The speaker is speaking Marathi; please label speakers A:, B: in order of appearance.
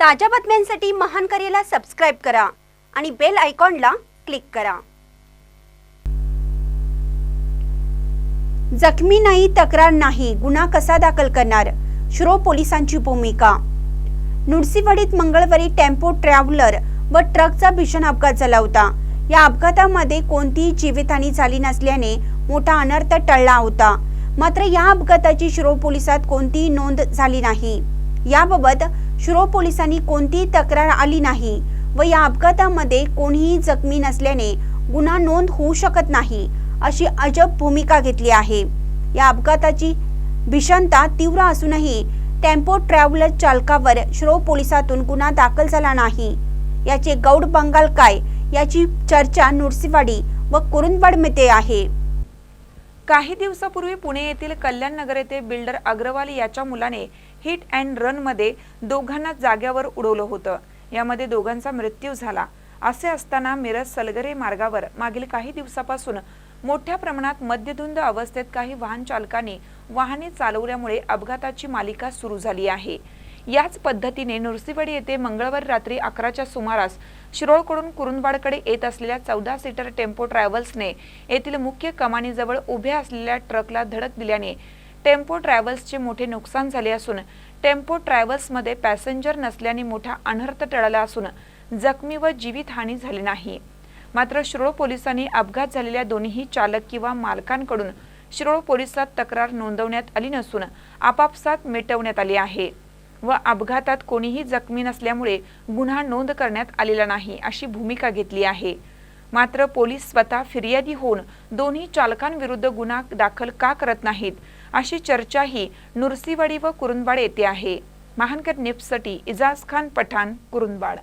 A: ताज्या बातम्यांसाठी महान करेला सबस्क्राईब करा आणि बेल आयकॉनला क्लिक करा. जखमी नाही तक्रार नाही गुन्हा कसा दाखल करणार? शिरो पोलिसांची भूमिका. नुडसीवाडीत मंगळवारी टेम्पो ट्रॅव्हलर व ट्रकचा भीषण अपघात झाला होता. या अपघातामध्ये कोणतीही जीवितहानी झाली नसल्याने मोठा अनर्थ टळला होता. मात्र या अपघाताची शिरो पोलिसात कोणतीही नोंद झाली नाही. याबाबत शिरो पोलिसांनी कोणतीही तक्रार आली नाही व या अपघातामध्ये कोणीही जखमी नसल्याने गुन्हा नोंद होऊ शकत नाही अशी अजब भूमिका घेतली आहे. या अपघाताची भीषणता तीव्र असूनही टेम्पो ट्रॅव्हलर चालकावर शिरो पोलिसातून गुन्हा दाखल झाला नाही. याचे गौड बंगाल काय याची चर्चा नुरसीवाडी व कुरुंदवाडमध्ये आहे.
B: काही दिवसापूर्वी पुणे येथील कल्याण नगर येथे बिल्डर अग्रवाल याच्या मुलाने हिट अँड रनमध्ये दोघांना जाग्यावर उडवलं होतं. यामध्ये दोघांचा मृत्यू झाला. असे असताना मिरज सलगरे मार्गावर मागील काही दिवसापासून मोठ्या प्रमाणात मद्यधुंद अवस्थेत काही वाहन चालकांनी वाहने चालवल्यामुळे अपघाताची मालिका सुरू झाली आहे. याच पद्धतीने नुरसीवाडी येथे मंगळवारी रात्री अकराच्या सुमारास शिरोळकडून कुरुंदवाडकडे येत असलेल्या चौदा सीटर टेम्पो ट्रॅव्हल्सने येथील मुख्य कमानीजवळ उभ्या असलेल्या ट्रकला धडक दिल्याने टेम्पो ट्रॅव्हल्सचे मोठे नुकसान झाले असून टेम्पो ट्रॅव्हल्समध्ये पॅसेंजर नसल्याने मोठा अनर्थ टळला असून जखमी व जीवितहानी झाली नाही. मात्र शिरोळ पोलिसांनी अपघात झालेल्या दोन्ही चालक किंवा मालकांकडून शिरोळ पोलिसात तक्रार नोंदवण्यात आली नसून आपापसात मिटवण्यात आली आहे व अपघातात कोणीही जखमी नसल्यामुळे गुन्हा नोंद करण्यात आलेला नाही अशी भूमिका घेतली आहे. मात्र पोलीस स्वतः फिर्यादी होऊन दोन्ही चालकांविरुद्ध गुन्हा दाखल का करत नाहीत अशी चर्चाही नुरसीवाडी व कुरुंदवाड येथे आहे. महानकर निप्ससाठी इजाज खान पठाण कुरुंदवाड.